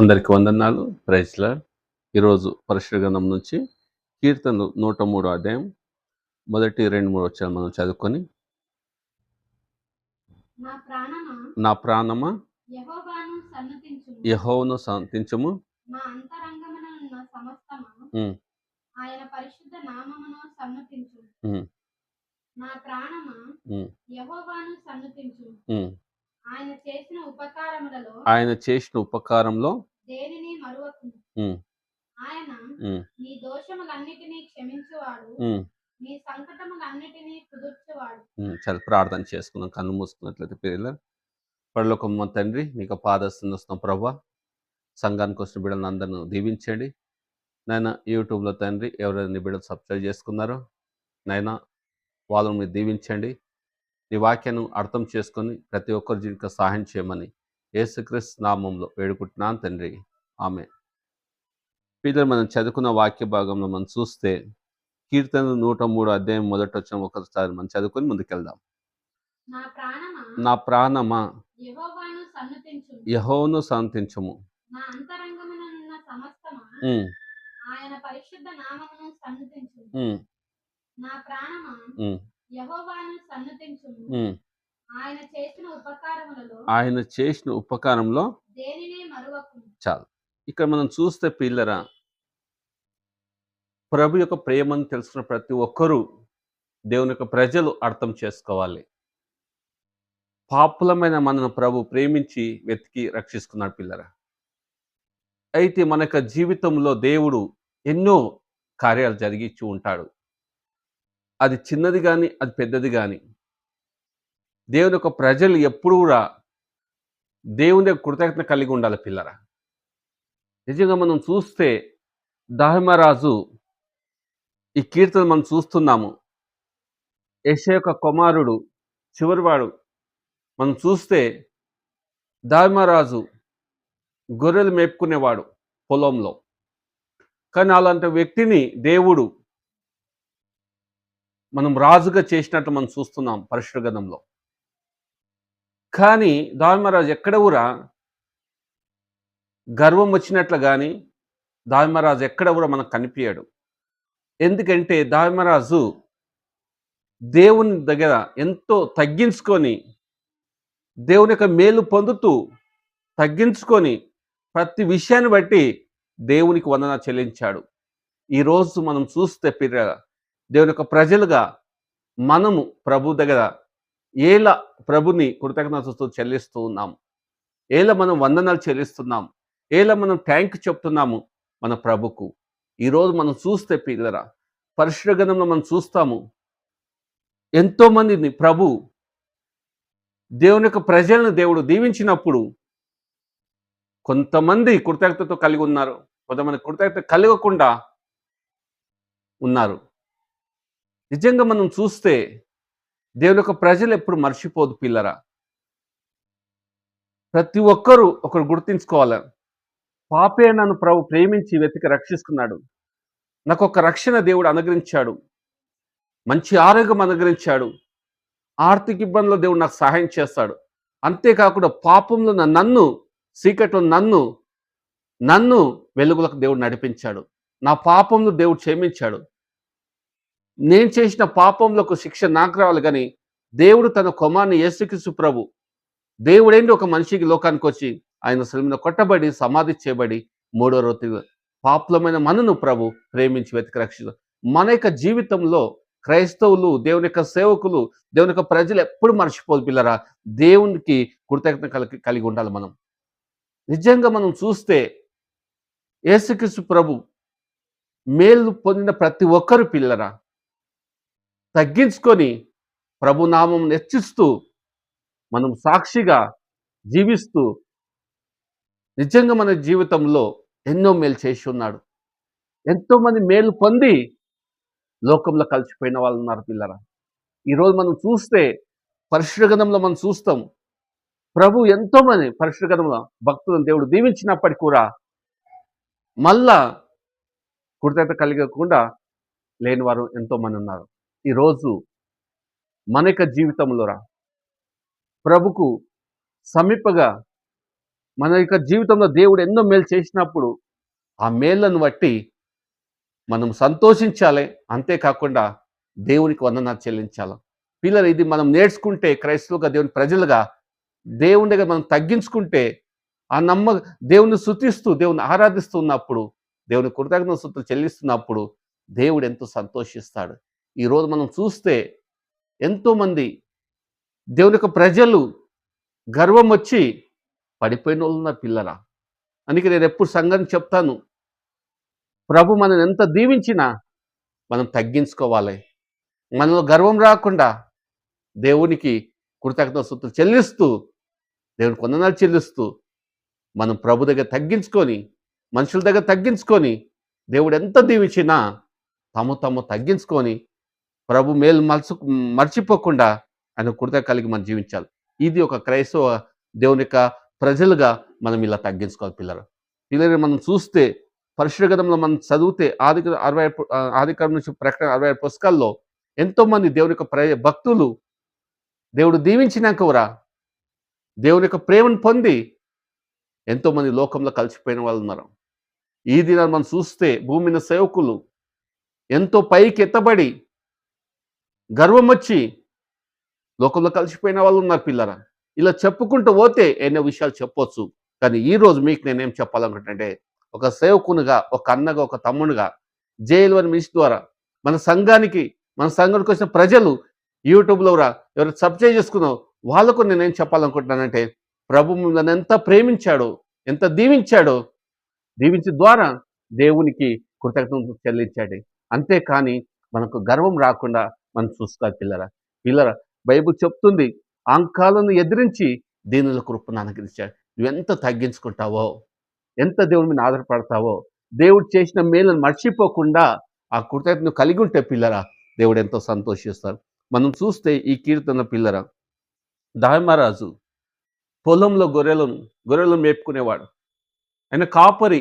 అందరికి వందనాలు. ప్రైజ్ల ఈరోజు పరిశుద్ధ గ్రంథం నుంచి కీర్తనలు నూట మూడో అధ్యాయం మొదటి రెండు మూడు వచ్చాలు మనం చదువుకొని నా ప్రాణమా? నా ప్రాణమా? యెహోవాను సన్నతించుము. యహోవును శాంతించము నా అంతరంగమున ఉన్న సమస్తమా? ఉమ్, ఆయన పరిశుద్ధ నామమును సన్నతించు ఉమ్, నా ప్రాణమా? ఆయన చేసిన ఉపకారములలో ఆయన చేసిన ఉపకారంలో దేనిని మరువకు ఉమ్, ఆయన ఉమ్, నీ దోషములన్నిటినీ క్షమించువాడు ఉమ్, నీ సంకటములన్నిటినీ కుదుర్చువాడు. ఉమ్. చాలా ప్రార్థన చేసుకున్నాం కన్ను మూసుకున్నట్లయితే పిల్లలు పడలోక మా తండ్రి నీకు పాదస్తున్న వస్తున్నాం ప్రభా. సంఘానికి వచ్చిన బిడ్డలను అందరిని దీవించండి. నాయన యూట్యూబ్లో తండ్రి ఎవరైనా బిడ్డలు సబ్స్క్రైబ్ చేసుకున్నారో నాయన వాళ్ళని దీవించండి. నీ వాక్యాన్ని అర్థం చేసుకొని ప్రతి ఒక్కరి జీవితం సహాయం చేయమని యేసుక్రీస్తు నామంలో వేడుకుంటున్నాను తండ్రి. ఆమె పిల్లలు మనం చదువుకున్న వాక్య భాగంలో మనం చూస్తే కీర్తన నూట మూడు అధ్యాయం మొదట వచ్చిన ఒకసారి మనం చదువుకొని ముందుకెళ్దాం. నా ప్రాణమా? యహోను శాంతించము ఆయన పరిశుద్ధ నామమును నా ప్రాణమా? ఆయన చేసిన ఉపకారములలో ఆయన చేసిన ఉపకారంలో చాలు. ఇక్కడ మనం చూస్తే పిల్లరా ప్రభు యొక్క ప్రేమను తెలుసుకున్న ప్రతి ఒక్కరూ దేవుని యొక్క ప్రజలు అర్థం చేసుకోవాలి. పాపులమైన మనను ప్రభు ప్రేమించి వెతికి రక్షిస్తున్నాడు పిల్లరా. అయితే మన యొక్క జీవితంలో దేవుడు ఎన్నో కార్యాలు జరిగించి ఉంటాడు. అది చిన్నది కానీ అది పెద్దది కానీ దేవుని యొక్క ప్రజలు ఎప్పుడు కూడా దేవుని కృతజ్ఞత కలిగి ఉండాలి పిల్లరా. నిజంగా మనం చూస్తే దాహిమరాజు ఈ కీర్తన మనం చూస్తున్నాము. యశ యొక్క కుమారుడు చివరివాడు. మనం చూస్తే దాహిమరాజు గొర్రెలు మేపుకునేవాడు పొలంలో. కానీ అలాంటి వ్యక్తిని దేవుడు మనం రాజుగా చేసినట్టు మనం చూస్తున్నాం పరిశుద్ధ గ్రంథంలో కానీ దావిమరాజు ఎక్కడ కూడా గర్వం వచ్చినట్లు కానీ దావిమరాజు ఎక్కడ కూడా మనకు కనిపించాడు ఎందుకంటే దావిమరాజు దేవుని దగ్గర ఎంతో తగ్గించుకొని దేవుని యొక్క మేలు పొందుతూ తగ్గించుకొని ప్రతి విషయాన్ని బట్టి దేవునికి వందన చెల్లించాడు. ఈరోజు మనం చూస్తే పిర్ర దేవుని యొక్క ప్రజలుగా మనము ప్రభు దగ్గర ఏలా ప్రభుని కృతజ్ఞతతో చెల్లిస్తూ ఉన్నాము. ఏలా మనం వందనాలు చెల్లిస్తున్నాం ఏలా మనం ట్యాంక్ చెప్తున్నాము మన ప్రభుకు. ఈరోజు మనం చూస్తే పిల్లరా పరిశ్రగణంలో మనం చూస్తాము ఎంతోమందిని ప్రభు దేవుని యొక్క ప్రజలను దేవుడు దీవించినప్పుడు కొంతమంది కృతజ్ఞతతో కలిగి ఉన్నారు కొంతమంది కృతజ్ఞత కలగకుండా ఉన్నారు. నిజంగా మనం చూస్తే దేవుని యొక్క ప్రజలు ఎప్పుడు మర్చిపోదు పిల్లరా. ప్రతి ఒక్కరూ ఒకరు గుర్తించుకోవాలి. పాపే నన్ను ప్రభు ప్రేమించి వెతికి రక్షిస్తున్నాడు. నాకు ఒక రక్షణ దేవుడు అనుగ్రహించాడు. మంచి ఆరోగ్యం అనుగ్రహించాడు. ఆర్థిక ఇబ్బందుల్లో దేవుడు నాకు సహాయం చేస్తాడు. అంతేకాకుండా పాపంలో నన్ను సీకట్లో నన్ను నన్ను వెలుగులకు దేవుడు నడిపించాడు. నా పాపంలో దేవుడు క్షమించాడు. నేను చేసిన పాపంలోకి శిక్ష నాకు రావాలి కానీ దేవుడు తన కుమార్ని యేసుక్రీస్తు ప్రభు దేవుడేంటి ఒక మనిషికి లోకానికి వచ్చి ఆయన శిలువ కొట్టబడి సమాధి చేయబడి మూడో రోజు పాపులమైన మనను ప్రభు ప్రేమించి వెతికి రక్షించు. మన యొక్క జీవితంలో క్రైస్తవులు దేవుని యొక్క సేవకులు దేవుని యొక్క ప్రజలు ఎప్పుడు మర్చిపోదు పిల్లరా. దేవునికి కృతజ్ఞత కలిగి కలిగి ఉండాలి మనం. నిజంగా మనం చూస్తే యేసుక్రీస్తు ప్రభు మేలు పొందిన ప్రతి ఒక్కరు పిల్లరా. తగ్గించుకొని ప్రభునామం హెచ్చిస్తూ మనం సాక్షిగా జీవిస్తూ నిజంగా మన జీవితంలో ఎన్నో మేలు చేసి ఉన్నాడు ఎంతోమంది మేలు పొంది లోకంలో కలిసిపోయిన వాళ్ళు ఉన్నారు పిల్లరా. ఈరోజు మనం చూస్తే పరిశుగణంలో మనం చూస్తాం. ప్రభు ఎంతోమంది పరిశుగణంలో భక్తులను దేవుడు దీవించినప్పటికీ కూడా మళ్ళా కృతజ్ఞత కలిగకుండా లేని వారు ఉన్నారు. ఈరోజు మన యొక్క జీవితంలో రా. ప్రభుకు సమీపగా మన యొక్క జీవితంలో దేవుడు ఎన్నో మేలు చేసినప్పుడు ఆ మేళ్ళను బట్టి మనం సంతోషించాలి. అంతేకాకుండా దేవునికి వందనాలు చెల్లించాలి. పిల్లలు ఇది మనం నేర్చుకుంటే క్రైస్తవుగా దేవుని ప్రజలుగా దేవుని దగ్గర మనం తగ్గించుకుంటే ఆ నమ్మ దేవుని శుతిస్తూ దేవుని ఆరాధిస్తున్నప్పుడు దేవుని కృతజ్ఞత శుద్ధులు చెల్లిస్తున్నప్పుడు దేవుడు ఎంతో సంతోషిస్తాడు. ఈరోజు మనం చూస్తే ఎంతోమంది దేవుని యొక్క ప్రజలు గర్వం వచ్చి పడిపోయిన వాళ్ళు ఉన్నారు పిల్లల అందుకే నేను ఎప్పుడు సంఘం చెప్తాను ప్రభు మనం ఎంత దీవించినా మనం తగ్గించుకోవాలి. మనలో గర్వం రాకుండా దేవునికి కృతజ్ఞత సూత్రం చెల్లిస్తూ దేవునికి కొందనాలు చెల్లిస్తూ మనం ప్రభు దగ్గర తగ్గించుకొని మనుషుల దగ్గర తగ్గించుకొని దేవుడు ఎంత దీవించినా తమ తమ తగ్గించుకొని ప్రభు మేలు మలుసు మర్చిపోకుండా ఆయన కృత కలిగి మనం జీవించాలి. ఇది ఒక క్రైస్తవ దేవుని యొక్క ప్రజలుగా మనం ఇలా తగ్గించుకోవాలి పిల్లలు. పిల్లలు మనం చూస్తే పరిశుభ్రగతంలో మనం చదివితే ఆది అరవై ఆదికారం నుంచి ప్రకటన అరవై పుస్తకాల్లో ఎంతోమంది దేవుని యొక్క ప్ర భక్తులు దేవుడు దీవించినాక కూడా దేవుని యొక్క ప్రేమను పొంది ఎంతోమంది లోకంలో కలిసిపోయిన వాళ్ళు ఉన్నారు. ఈ దినాన్ని మనం చూస్తే భూమిని సేవకులు ఎంతో పైకి ఎత్తబడి గర్వం వచ్చి లోకంలో కలిసిపోయిన వాళ్ళు ఉన్నారు పిల్లరా. ఇలా చెప్పుకుంటూ పోతే ఎన్నో విషయాలు చెప్పొచ్చు. కానీ ఈ రోజు మీకు నేనేం చెప్పాలనుకుంటే ఒక సేవకునిగా ఒక అన్నగా ఒక తమ్మునిగా జైలు అని మినిస్ ద్వారా మన సంఘానికి మన సంఘానికి వచ్చిన ప్రజలు యూట్యూబ్లో రా ఎవరు సబ్స్క్రైబ్ చేసుకున్నావు వాళ్ళకు నేనేం చెప్పాలనుకుంటున్నానంటే ప్రభు నన్ను ఎంత ప్రేమించాడో ఎంత దీవించాడో దీవించిన ద్వారా దేవునికి కృతజ్ఞత చెల్లించాడు. అంతేకాని మనకు గర్వం రాకుండా మనం చూసుకోవాలి పిల్లరా? పిల్లరా బైబుల్ చెప్తుంది ఆంకాలను ఎదిరించి దీనిలో కృపను అనుగ్రహించాడు నువ్వు ఎంత తగ్గించుకుంటావో ఎంత దేవుడి మీద ఆధారపడతావో దేవుడు చేసిన మేలను మర్చిపోకుండా ఆ కృతజ్ఞత కలిగి ఉంటే పిల్లరా దేవుడు ఎంతో సంతోషిస్తారు. మనం చూస్తే ఈ కీర్తన పిల్లరా దాయమహారాజు పొలంలో గొర్రెలను గొర్రెలను మేపుకునేవాడు. ఆయన కాపరి.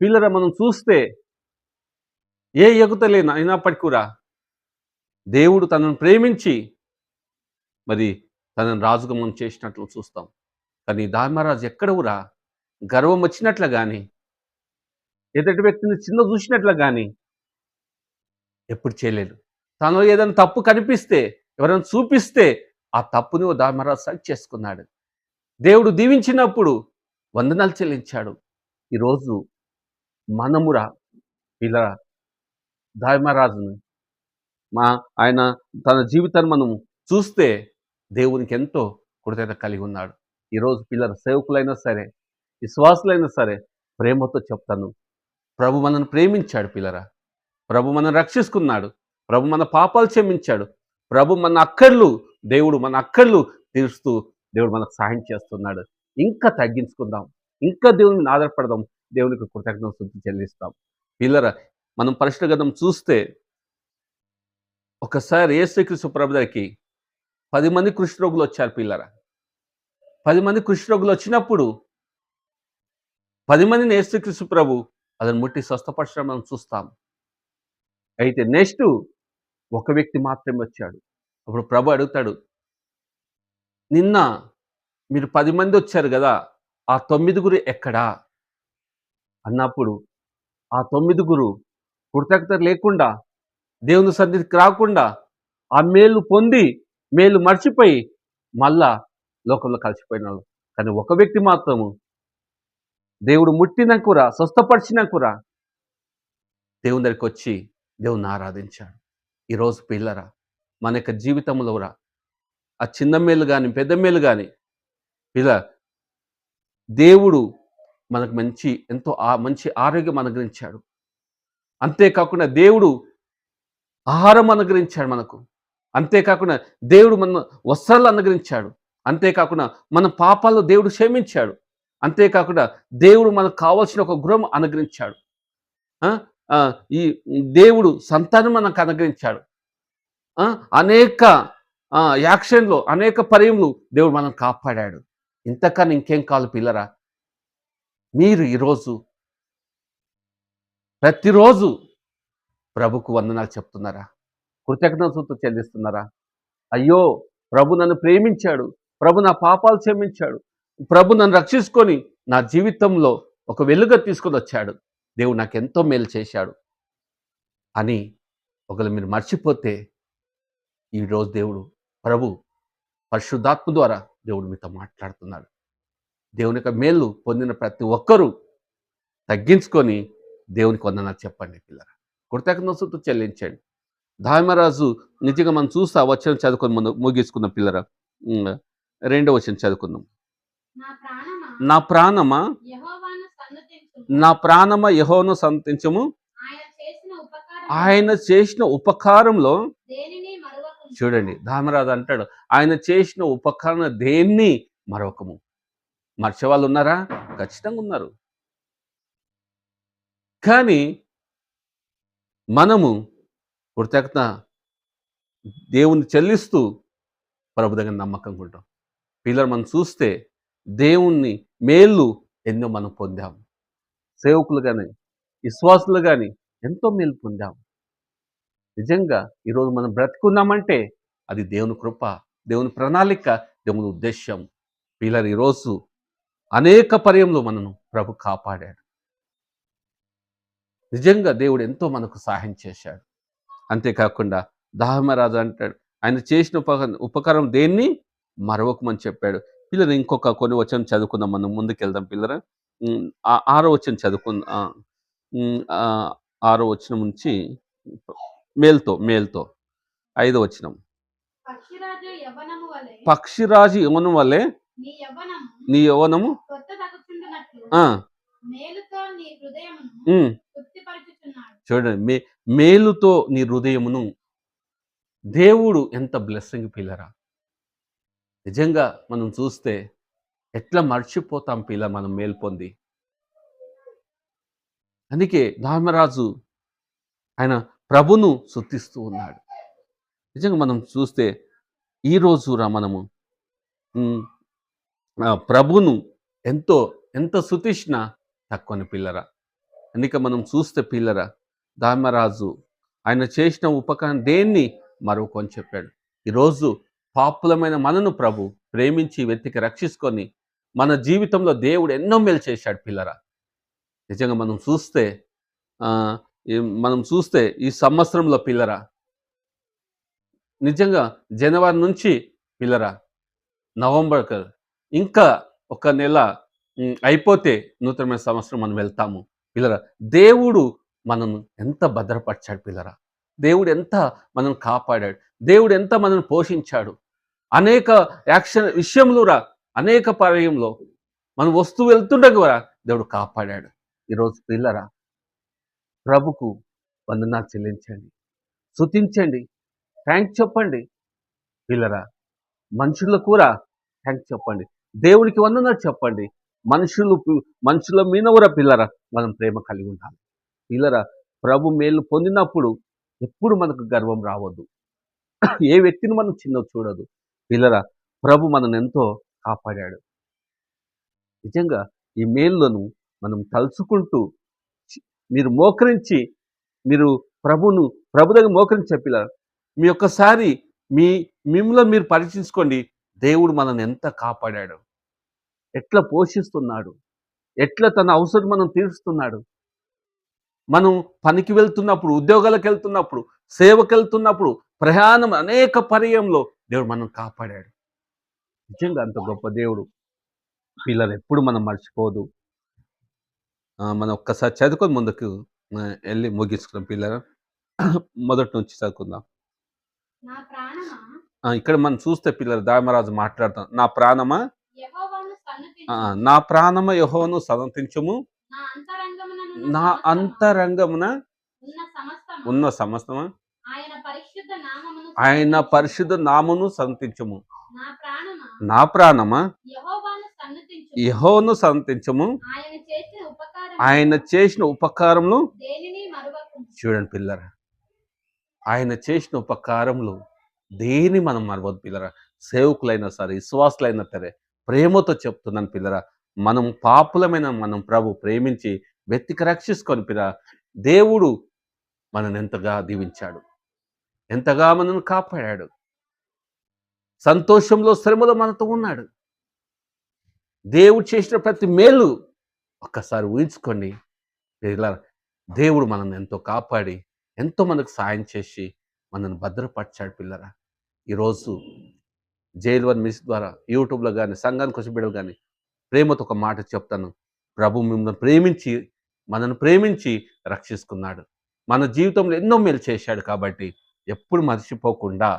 పిల్లరా మనం చూస్తే ఏ ఎగుతలేన అయినప్పటికీ కూడా దేవుడు తనను ప్రేమించి మరి తనను రాజుగమనం చేసినట్లు చూస్తాం. కానీ ధర్మరాజు ఎక్కడ కూడా గర్వం వచ్చినట్లు కానీ ఎదుటి వ్యక్తిని చిన్న చూసినట్లు కానీ ఎప్పుడు చేయలేదు. తను ఏదైనా తప్పు కనిపిస్తే ఎవరైనా చూపిస్తే ఆ తప్పుని ఓ ధర్మరాజు సరి చేసుకున్నాడు. దేవుడు దీవించినప్పుడు వందనాలు చెల్లించాడు. ఈరోజు మనమురా ఇలా ధర్మరాజుని. మా ఆయన తన జీవితాన్ని మనం చూస్తే దేవునికి ఎంతో కృతజ్ఞత కలిగి ఉన్నాడు. ఈరోజు పిల్లల సేవకులైనా సరే విశ్వాసులైనా సరే ప్రేమతో చెప్తాను. ప్రభు మనను ప్రేమించాడు పిల్లరా. ప్రభు మనను రక్షిస్తున్నాడు. ప్రభు మన పాపాలు క్షమించాడు. ప్రభు మన అక్కర్లు దేవుడు మన అక్కర్లు తీరుస్తూ దేవుడు మనకు సహాయం చేస్తున్నాడు. ఇంకా తగ్గించుకుందాం. ఇంకా దేవుని ఆధారపడదాం. దేవునికి కృతజ్ఞత శుద్ధి చెల్లిస్తాం. పిల్లర మనం పరిశుద్ధ చూస్తే ఒకసారి ఏసుక్రీస్తు ప్రభు పది మంది కృష్ణరోగులు వచ్చారు పిల్లర. పది మంది కృష్ణరోగులు వచ్చినప్పుడు పది మందిని ఏసుక్రీస్తు ప్రభు అతను ముట్టి స్వస్థపరచడం మనం చూస్తాం. అయితే నెక్స్ట్ ఒక వ్యక్తి మాత్రమే వచ్చాడు. అప్పుడు ప్రభు అడుగుతాడు నిన్న మీరు పది మంది వచ్చారు కదా ఆ తొమ్మిదిగురు ఎక్కడా? అన్నప్పుడు ఆ తొమ్మిదిగురు కృతజ్ఞత లేకుండా దేవుని సన్నిధికి రాకుండా ఆ మేలు పొంది మేలు మర్చిపోయి మళ్ళా లోకంలో కలిసిపోయినాడు కానీ ఒక వ్యక్తి మాత్రము దేవుడు ముట్టినాకురా స్వస్థపరిచినాకురా దేవుని దగ్గరికి వచ్చి దేవుని ఆరాధించాడు. ఈరోజు పిల్లరా మన యొక్క జీవితంలో రా. ఆ చిన్న మేలు కానీ పెద్ద మేలు కానీ ఇలా దేవుడు మనకు మంచి ఎంతో ఆ మంచి ఆరోగ్యం అనుగ్రహించాడు. అంతేకాకుండా దేవుడు ఆహారం అనుగ్రహించాడు మనకు. అంతేకాకుండా దేవుడు మన వస్త్రాలు అనుగ్రహించాడు. అంతేకాకుండా మన పాపాలు దేవుడు క్షమించాడు. అంతేకాకుండా దేవుడు మనకు కావాల్సిన ఒక గృహం అనుగ్రహించాడు. ఈ దేవుడు సంతానం మనకు అనుగ్రహించాడు. అనేక యాక్షన్లో అనేక పర్యములు దేవుడు మనం కాపాడాడు. ఇంతకన్నా ఇంకేం కాదు పిల్లరా? మీరు ఈరోజు ప్రతిరోజు ప్రభుకు వందనాలు చెప్తున్నారా? కృతజ్ఞతతో చెల్లిస్తున్నారా? అయ్యో ప్రభు నన్ను ప్రేమించాడు. ప్రభు నా పాపాలు క్షమించాడు. ప్రభు నన్ను రక్షించుకొని నా జీవితంలో ఒక వెలుగ తీసుకొని వచ్చాడు. దేవుడు నాకు ఎంతో మేలు చేశాడు. అని ఒకరు మీరు మర్చిపోతే ఈరోజు దేవుడు ప్రభు పరిశుద్ధాత్మ ద్వారా దేవుడు మీతో మాట్లాడుతున్నాడు. దేవుని యొక్క మేలు పొందిన ప్రతి ఒక్కరూ తగ్గించుకొని దేవునికి వందనాలు చెప్పండి పిల్లరా. కృతజ్ఞతతో చెల్లించండి. ధామరాజు నిజంగా మనం చూస్తా వచ్చిన చదువుకొని ముందు ముగించుకున్న పిల్లరా. రెండో వచ్చిన చదువుకుందాం. నా ప్రాణమా? నా ప్రాణమా? యహోను సంతించము ఆయన చేసిన ఉపకారం ఉపకారంలో చూడండి ధామరాజు అంటాడు ఆయన చేసిన ఉపకరణ దేన్ని మరొకము మర్చే వాళ్ళు ఉన్నారా? ఖచ్చితంగా ఉన్నారు. కానీ మనము కృతజ్ఞత దేవుని చెల్లిస్తూ ప్రభు దగ్గర నమ్మకం ఉంటాం పిల్లలు మనం చూస్తే దేవుణ్ణి మేలు ఎన్నో మనం పొందాం. సేవకులు కానీ విశ్వాసులు కానీ ఎంతో మేలు పొందాం. నిజంగా ఈరోజు మనం బ్రతుకున్నామంటే అది దేవుని కృప దేవుని ప్రణాళిక దేవుని ఉద్దేశం పిల్లలు ఈరోజు అనేక పర్యంలో మనను ప్రభు కాపాడాడు. నిజంగా దేవుడు ఎంతో మనకు సహాయం చేశాడు. అంతేకాకుండా దాహమరాజు అంటాడు ఆయన చేసిన ఉపక ఉపకారం దేన్ని? మరవకమని చెప్పాడు. పిల్లలు ఇంకొక కొన్ని వచనం చదువుకుందాం మనం ముందుకెళ్దాం పిల్లరా. ఆరో వచనం చదువుకుందాం ఆరో వచనం నుంచి మేల్తో మేల్తో. ఐదో వచనం. పక్షిరాజు వలె యవనం వల్లే నీ యవనము కొత్త తగుచుండునట్లు ఆ, మేలుతో నీ హృదయమును ఉమ్, తృప్తిపరచుచున్నాడు చూడండి మే మేలుతో నీ హృదయమును దేవుడు ఎంత బ్లెస్సింగ్ పిల్లరా? నిజంగా మనం చూస్తే ఎట్లా మర్చిపోతాం పిల్ల మనం మేలు పొంది? అందుకే ధర్మరాజు ఆయన ప్రభును శుద్ధిస్తూ ఉన్నాడు. నిజంగా మనం చూస్తే ఈ రోజు రా మనము ఆ ప్రభును ఎంతో ఎంత శుతిష్ణ తక్కువని పిల్లరా? అందుకే మనం చూస్తే పిల్లరా ధర్మరాజు ఆయన చేసిన ఉపకరణ దేన్ని? మరొకని చెప్పాడు. ఈరోజు పాపులమైన మనను ప్రభు ప్రేమించి వెతికి రక్షించుకొని మన జీవితంలో దేవుడు ఎన్నో మేలు చేశాడు పిల్లరా. నిజంగా మనం చూస్తే మనం చూస్తే ఈ సంవత్సరంలో పిల్లరా నిజంగా జనవరి నుంచి పిల్లరా నవంబర్ ఇంకా ఒక నెల అయిపోతే నూతనమైన సంవత్సరం మనం వెళ్తాము. పిల్లరా దేవుడు మనను ఎంత భద్రపరిచాడు పిల్లరా? దేవుడు ఎంత మనల్ని కాపాడాడు? దేవుడు ఎంత మనల్ని పోషించాడు? అనేక యాక్షన్ విషయంలో రా అనేక పర్యంలో మనం వస్తూ వెళ్తుండగా కూడా దేవుడు కాపాడాడు. ఈరోజు పిల్లరా ప్రభుకు వందనాలు చెల్లించండి. శుతించండి థ్యాంక్స్ చెప్పండి. పిల్లరా మనుషులకు కూడా థ్యాంక్స్ చెప్పండి. దేవునికి వందనాలు చెప్పండి. మనుషులు మనుషుల మీద కూడా పిల్లరా మనం ప్రేమ కలిగి ఉండాలి. పిల్లరా ప్రభు మేలు పొందినప్పుడు ఎప్పుడు మనకు గర్వం రావద్దు. ఏ వ్యక్తిని మనం చిన్న చూడదు. పిల్లరా ప్రభు మనల్ని ఎంతో కాపాడాడు. నిజంగా ఈ మేలులను మనం తలుచుకుంటూ మీరు మోకరించి మీరు ప్రభును ప్రభు దగ్గర మోకరించి చెప్పిలా మీ ఒక్కసారి మీ మిమ్మల్ని మీరు పరీక్షించుకోండి. దేవుడు మనల్ని ఎంత కాపాడాడు. ఎట్లా పోషిస్తున్నాడు. ఎట్లా తన అవసరం మనం తీరుస్తున్నాడు. మనం పనికి వెళ్తున్నప్పుడు ఉద్యోగాలకు వెళ్తున్నప్పుడు సేవకు వెళ్తున్నప్పుడు ప్రయాణం అనేక పర్యంలో దేవుడు మనం కాపాడాడు. నిజంగా అంత గొప్ప దేవుడు. పిల్లలు ఎప్పుడు మనం మర్చిపోదు. మనం ఒక్కసారి చదువుకొని ముందుకు వెళ్ళి ముగించుకున్నాం పిల్లలు. మొదటి నుంచి చదువుకుందాం. ఇక్కడ మనం చూస్తే పిల్లలు దామరాజు మాట్లాడతాం. నా ప్రాణమా? సన్నుతించుము. నా ప్రాణమ యహోను సదంతించుము నా అంతరంగమున ఉన్న సమస్తము ఆయన పరిశుద్ధ నామును సంతించుము. నా ప్రాణమా? యహోను సంతించుము ఆయన చేసిన ఉపకారములు చూడండి పిల్లరా. ఆయన చేసిన ఉపకారములు దేని మనం మరవద్దు పిల్లరా? సేవకులైనా సరే విశ్వాసులైనా సరే ప్రేమతో చెప్తున్నాను పిల్లరా. మనం పాపులమైన మనం ప్రభు ప్రేమించి వెతికి రక్షించుకొని పిల్ల దేవుడు మనల్ని ఎంతగా దీవించాడు. ఎంతగా మనల్ని కాపాడాడు. సంతోషంలో శ్రమలో మనతో ఉన్నాడు. దేవుడు చేసిన ప్రతి మేలు ఒక్కసారి ఊహించుకోండి ఇలా దేవుడు మనల్ని ఎంతో కాపాడి ఎంతో మనకు సాయం చేసి మనల్ని భద్రపరిచాడు పిల్లరా. ఈరోజు జైల్ వన్ మిస్ ద్వారా యూట్యూబ్లో కానీ సంఘానికి వచ్చి బిడ్డలు కానీ ప్రేమతో ఒక మాట చెప్తాను. ప్రభు మిమ్మల్ని ప్రేమించి మనల్ని ప్రేమించి రక్షిస్తున్నాడు. మన జీవితంలో ఎన్నో మేలు చేశాడు కాబట్టి ఎప్పుడు మర్చిపోకుండా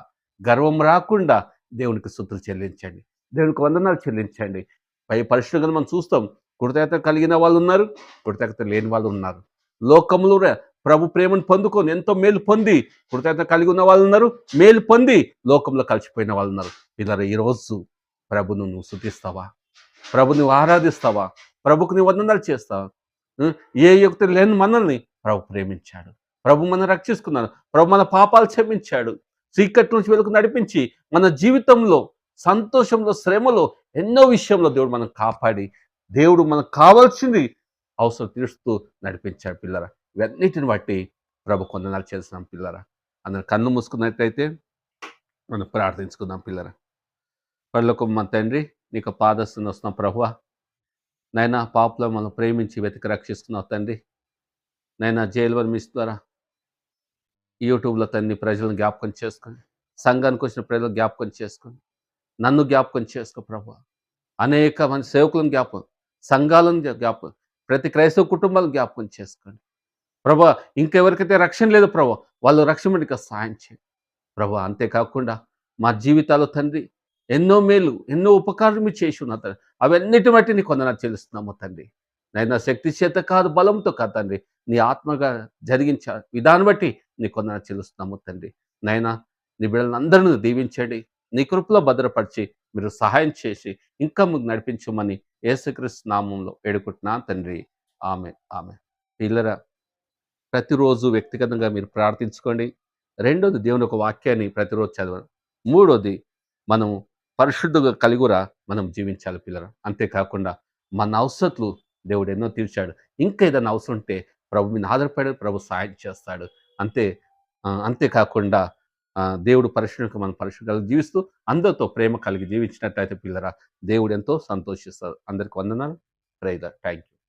గర్వం రాకుండా దేవునికి సుతులు చెల్లించండి. దేవునికి వందనాలు చెల్లించండి. పై పరిశుభ్రంగా మనం చూస్తాం. కృతజ్ఞత కలిగిన వాళ్ళు ఉన్నారు కృతజ్ఞత లేని వాళ్ళు ఉన్నారు. లోకంలో ప్రభు ప్రేమను పొందుకొని ఎంతో మేలు పొంది కృతజ్ఞత కలిగి ఉన్న వాళ్ళు ఉన్నారు మేలు పొంది లోకంలో కలిసిపోయిన వాళ్ళు ఉన్నారు. పిల్లలు ఈరోజు ప్రభును నువ్వు శుతిస్తావా ప్రభు నువ్వు ఆరాధిస్తావా? ప్రభుకు నీ వందనాలు చేస్తావు ఏ యుక్తి లేని మనల్ని ప్రభు ప్రేమించాడు. ప్రభు మనం రక్షిస్తున్నాడు ప్రభు మన పాపాలు క్షమించాడు. చీకటి నుంచి వెలుగు నడిపించి మన జీవితంలో సంతోషంలో శ్రమలో ఎన్నో విషయంలో దేవుడు మనం కాపాడి దేవుడు మనకు కావాల్సింది అవసరం తీరుస్తూ నడిపించాడు పిల్లరా. ఇవన్నిటిని బట్టి ప్రభు కొందనాలు చేస్తున్నాం పిల్లరా. అందరు కన్ను మూసుకున్నట్లయితే మనం ప్రార్థించుకుందాం పిల్లరా. పళ్ళకు మా తండ్రి నీకు పాదస్తున్న వస్తున్నాం ప్రభువా. నైనా పాపలో మనం ప్రేమించి వెతికి రక్షిస్తున్నావు తండ్రి. నైనా జైల్వర్ మిస్ ద్వారా యూట్యూబ్లో తన్ని ప్రజలను జ్ఞాపకం చేసుకొని సంఘానికి వచ్చిన ప్రజలు జ్ఞాపకం చేసుకొని నన్ను జ్ఞాపకం చేసుకో ప్రభు. అనేక మంది సేవకులను జ్ఞాపకం సంఘాలను జ్ఞాపకం ప్రతి క్రైస్తవ కుటుంబాలను జ్ఞాపకం చేసుకోండి ప్రభా ఇంకెవరికైతే రక్షణ లేదు ప్రభా వాళ్ళు రక్షణకి సాయం చేయండి. ప్రభా అంతేకాకుండా మా జీవితాలు తండ్రి ఎన్నో మేలు ఎన్నో ఉపకారం చేసి ఉన్నా తండ్రి. అవన్నిటి బట్టి నీ కొందన చెల్లిస్తున్నాము తండ్రి. నైనా శక్తి చేత కాదు బలంతో కాదు తండ్రి. నీ ఆత్మగా జరిగించ విధానం బట్టి నీ కొందన చెల్లిస్తున్నాము తండ్రి. నైనా నీ బిడ్డలందరినీ దీవించండి. నీ కృపలో భద్రపరిచి మీరు సహాయం చేసి ఇంకా ముందు నడిపించమని యేసుక్రీస్తు నామంలో వేడుకుంటున్నా తండ్రి. ఆమె ఆమె పిల్లరా ప్రతిరోజు వ్యక్తిగతంగా మీరు ప్రార్థించుకోండి. రెండోది దేవుని ఒక వాక్యాన్ని ప్రతిరోజు చదవడం. మూడోది మనం పరిశుద్ధంగా కలిగురా మనం జీవించాలి పిల్లరా. అంతేకాకుండా మన అవసరతులు దేవుడు ఎన్నో తీర్చాడు. ఇంకా ఏదైనా అవసరం ఉంటే ప్రభు మీద ఆధారపడి ప్రభు సాయం చేస్తాడు. అంతే అంతేకాకుండా దేవుడు పరిశుభ్రంగా మనం పరిశుభ్రంగా జీవిస్తూ అందరితో ప్రేమ కలిగి జీవించినట్లయితే పిల్లరా దేవుడు ఎంతో సంతోషిస్తారు. అందరికి వందనాలు. ప్రైదర్ థ్యాంక్ యూ